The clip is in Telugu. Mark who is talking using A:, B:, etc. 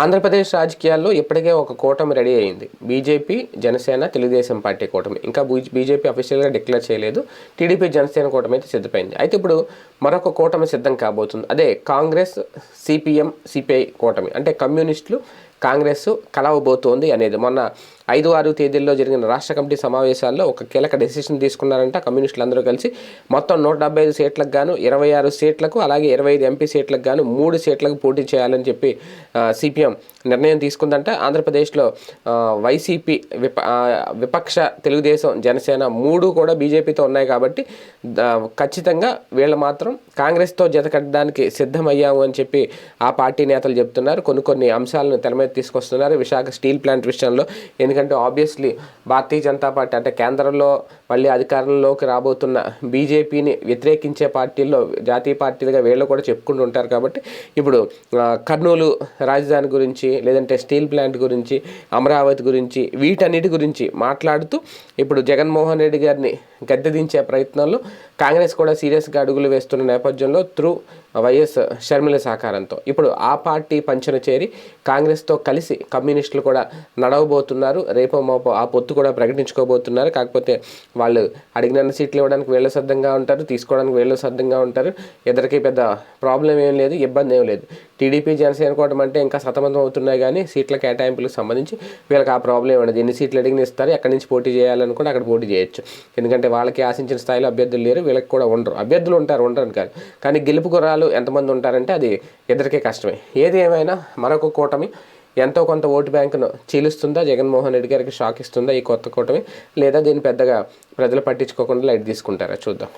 A: ఆంధ్రప్రదేశ్ రాజకీయాల్లో ఇప్పటికే ఒక కూటమి రెడీ అయింది. బీజేపీ జనసేన తెలుగుదేశం పార్టీ కూటమి. ఇంకా బీజేపీ అఫీషియల్గా డిక్లేర్ చేయలేదు. టీడీపీ జనసేన కూటమి అయితే సిద్ధమైంది అయితే ఇప్పుడు మరొక కూటమి సిద్ధం కాబోతుంది. అదే కాంగ్రెస్ సిపిఎం సిపిఐ కూటమి. అంటే కమ్యూనిస్టులు కాంగ్రెస్ కలవబోతోంది అనేది. మొన్న ఐదు ఆరు తేదీల్లో జరిగిన రాష్ట్ర కమిటీ సమావేశాల్లో ఒక కీలక డెసిషన్ తీసుకున్నారంట కమ్యూనిస్టులు అందరూ కలిసి. మొత్తం నూట డెబ్బై ఐదు సీట్లకు గాను ఇరవై ఆరు సీట్లకు అలాగే ఇరవై ఐదు ఎంపీ సీట్లకు గాను మూడు సీట్లకు పోటీ చేయాలని చెప్పి సిపిఎం నిర్ణయం తీసుకుందంట. ఆంధ్రప్రదేశ్లో వైసీపీ విప విపక్ష తెలుగుదేశం జనసేన మూడు కూడా బీజేపీతో ఉన్నాయి కాబట్టి ఖచ్చితంగా వీళ్ళు మాత్రం కాంగ్రెస్తో జతకట్టడానికి సిద్ధమయ్యాము అని చెప్పి ఆ పార్టీ నేతలు చెప్తున్నారు. కొన్ని కొన్ని అంశాలను తెర తీసుకొస్తున్నారు విశాఖ స్టీల్ ప్లాంట్ విషయంలో. ఎందుకంటే ఆబ్వియస్లీ భారతీయ జనతా పార్టీ అంటే కేంద్రంలో మళ్ళీ అధికారంలోకి రాబోతున్న బీజేపీని వ్యతిరేకించే పార్టీల్లో జాతీయ పార్టీలుగా వీళ్ళు కూడా చెప్పుకుంటూ ఉంటారు కాబట్టి ఇప్పుడు కర్నూలు రాజధాని గురించి లేదంటే స్టీల్ ప్లాంట్ గురించి అమరావతి గురించి వీటన్నిటి గురించి మాట్లాడుతూ ఇప్పుడు జగన్మోహన్ రెడ్డి గారిని గద్దె దించే ప్రయత్నంలో కాంగ్రెస్ కూడా సీరియస్గా అడుగులు వేస్తున్న నేపథ్యంలో త్రూ వైఎస్ షర్మిల సహకారంతో. ఇప్పుడు ఆ పార్టీ పంచన చేరి కాంగ్రెస్తో కలిసి కమ్యూనిస్టులు కూడా నడవబోతున్నారు. రేపో మోపో ఆ పొత్తు కూడా ప్రకటించుకోబోతున్నారు. కాకపోతే వాళ్ళు అడిగిన సీట్లు ఇవ్వడానికి వీళ్ళు సిద్ధంగా ఉంటారు తీసుకోవడానికి వీళ్ళు సిద్ధంగా ఉంటారు. ఇద్దరికి పెద్ద ప్రాబ్లం ఏం లేదు ఇబ్బంది ఏం లేదు. టీడీపీ జనసేన కూటమి అంటే ఇంకా సతమతం అవుతున్నాయి కానీ సీట్ల కేటాయింపులకు సంబంధించి వీళ్ళకి ఆ ప్రాబ్లం ఉండదు. ఎన్ని సీట్లు అడిగిన ఇస్తారు ఎక్కడి నుంచి పోటీ చేయాలని కూడా అక్కడ పోటీ చేయొచ్చు. ఎందుకంటే వాళ్ళకి ఆశించిన స్థాయిలో అభ్యర్థులు లేరు వీళ్ళకి కూడా ఉండరు. అభ్యర్థులు ఉంటారు ఉండరు కాదు కానీ గెలుపు గుర్రాలు ఎంతమంది ఉంటారంటే అది ఇద్దరికే కష్టమే. ఏది ఏమైనా మరొక కూటమి ఎంతో కొంత ఓటు బ్యాంకును చీలుస్తుందా? జగన్మోహన్ రెడ్డి గారికి షాక్ ఇస్తుందా? ఈ కొత్త కూటమి లేదా దీన్ని పెద్దగా ప్రజలు పట్టించుకోకుండా లైట్ తీసుకుంటారా? చూద్దాం.